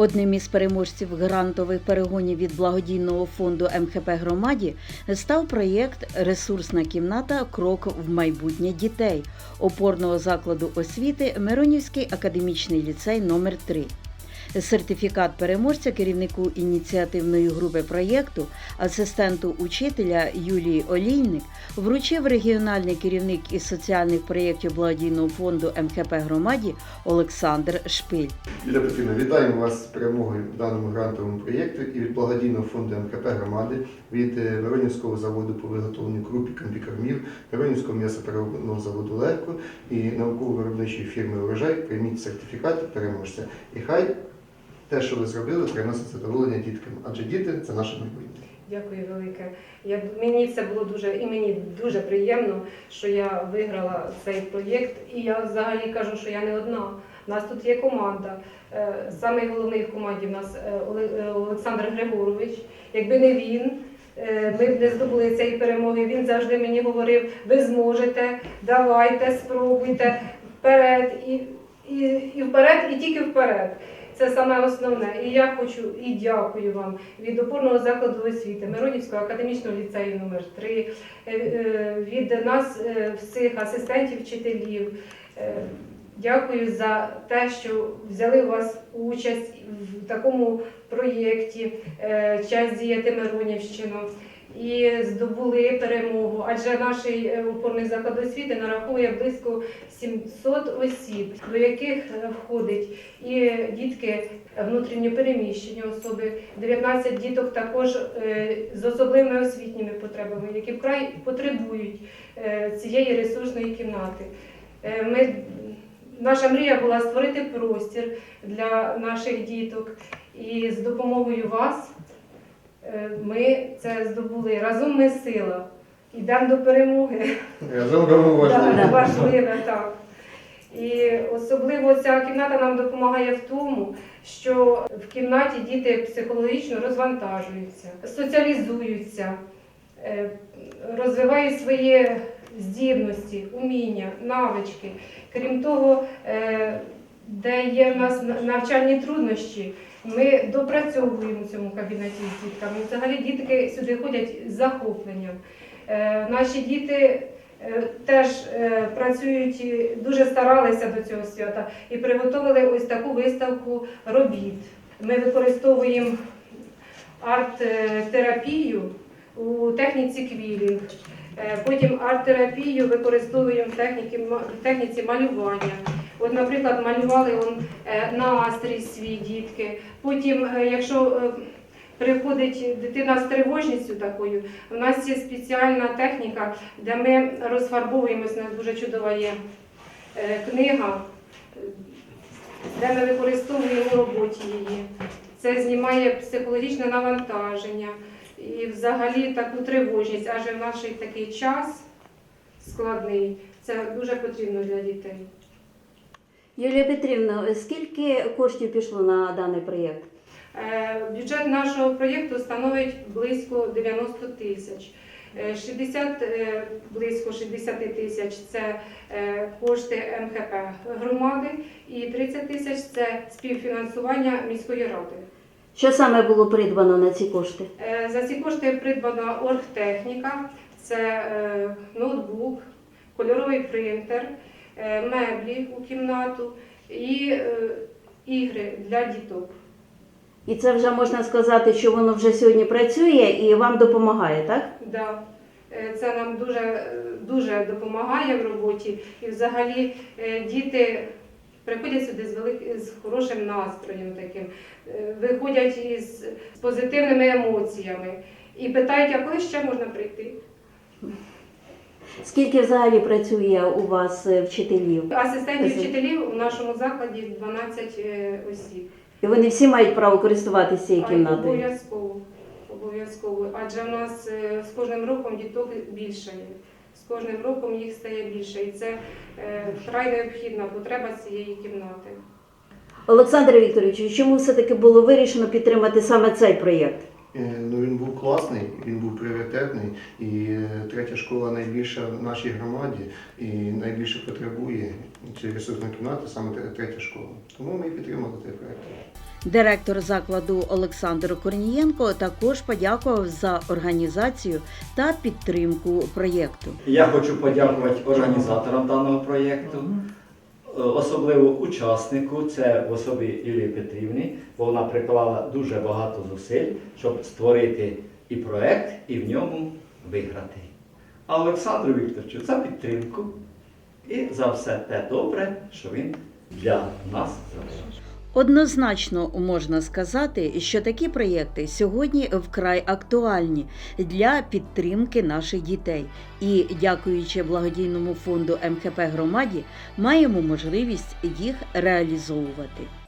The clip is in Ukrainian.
Одним із переможців грантових перегонів від благодійного фонду МХП громаді став проєкт Ресурсна кімната. Крок в майбутнє дітей опорного закладу освіти Миронівський академічний ліцей номер 3 Сертифікат переможця керівнику ініціативної групи проєкту, асистенту учителя Юлії Олійник вручив регіональний керівник із соціальних проєктів благодійного фонду МХП громаді Олександр Шпиль. Петрівна, вітаємо вас з перемогою в даному грантовому проєкті і від благодійного фонду МКП громади, від е, Миронівського заводу по виготовленню круп і комбікормів, Миронівського м'ясопереробного заводу Легко і науково-виробничої фірми Урожай прийміть сертифікат переможця. І хай те, що ви зробили, приносить задоволення діткам, адже діти це наше майбутнє. Дякую велике. Я, мені це було дуже і мені дуже приємно, що я виграла цей проєкт. І я взагалі кажу, що я не одна. У нас тут є команда. Е, Самий головний в команді в нас е, е, Олександр Григорович. Якби не він, ми б не здобули цієї перемоги. Він завжди мені говорив: ви зможете, давайте, спробуйте вперед і, і, і вперед, і тільки вперед. Це саме основне. І я хочу і дякую вам від опорного закладу освіти Миронівського академічного ліцею номер 3 від нас е, всіх асистентів, вчителів. Е, Дякую за те, що взяли у вас участь в такому проєкті е, Час діяти Миронівщину і здобули перемогу. Адже наш е, опорний заклад освіти нараховує близько 700 осіб, до яких е, входить і дітки внутрішньопереміщені особи, 19 діток також е, з особливими освітніми потребами, які вкрай потребують цієї ресурсної кімнати. Ми, наша мрія була створити простір для наших діток, і з допомогою вас ми це здобули. Разом ми сила. Йдемо до перемоги. Разом робимо Так, важливе. важливе, так. І особливо ця кімната нам допомагає в тому, що в кімнаті діти психологічно розвантажуються, соціалізуються, е, розвивають свої здібності, уміння, навички. Крім того, е, де є в нас навчальні труднощі, ми допрацьовуємо в цьому кабінеті з дітками. Взагалі дітки сюди ходять з захопленням. Е, Наші діти е, теж е, працюють, дуже старалися до цього свята і приготували ось таку виставку робіт. Ми використовуємо арт-терапію у техніці квілінг. Потім арт-терапію використовуємо в техніці малювання. От, наприклад, малювали он, е, настрій свій дітки. Потім, е, якщо е, приходить дитина з тривожністю такою, у нас є спеціальна техніка, де ми розфарбовуємось, у нас дуже чудова є книга, де ми використовуємо в роботі її. Це знімає психологічне навантаження і взагалі таку тривожність, адже в наш такий час складний, це дуже потрібно для дітей. Юлія Петрівна, скільки коштів пішло на даний проєкт? Е, Бюджет нашого проєкту становить близько 90 тисяч. Е, 60, е, близько 60 тисяч це е, кошти МХП громади і 30 тисяч це співфінансування міської ради. Що саме було придбано на ці кошти? Е, За ці кошти придбана оргтехніка, це е, ноутбук, кольоровий принтер, е, меблі у кімнату і е, ігри для діток. І це вже можна сказати, що воно вже сьогодні працює і вам допомагає, так? Да. Е, Це нам дуже, е, дуже допомагає в роботі. І взагалі е, діти приходять сюди з, велик... з хорошим настроєм таким, е, виходять із з позитивними емоціями і питають, а коли ще можна прийти? Скільки взагалі працює у вас е, вчителів? Асистентів вчителів у нашому закладі 12 е, осіб. І вони всі мають право користуватися цією кімнатою. Обов'язково. Обов'язково. Адже в нас е, з кожним роком діток більше. З кожним роком їх стає більше. І це вкрай необхідна потреба цієї кімнати. Олександре Вікторовичу, чому все-таки було вирішено підтримати саме цей проєкт? Ну, він був класний, він був пріоритетний, і е, третя школа найбільша в нашій громаді і найбільше потребує цієї ресурсної кімнати, саме третя школа. Тому ми і підтримали цей проєкт. Директор закладу Олександр Корнієнко також подякував за організацію та підтримку проєкту. Я хочу подякувати організаторам даного проєкту, особливо учаснику, це в особі Юлії Петрівни, бо вона приклала дуже багато зусиль, щоб створити і проєкт, і в ньому виграти. А Олександру Вікторовичу за підтримку і за все те добре, що він для нас зробив. Однозначно можна сказати, що такі проєкти сьогодні вкрай актуальні для підтримки наших дітей. І, дякуючи благодійному фонду МХП громаді, маємо можливість їх реалізовувати.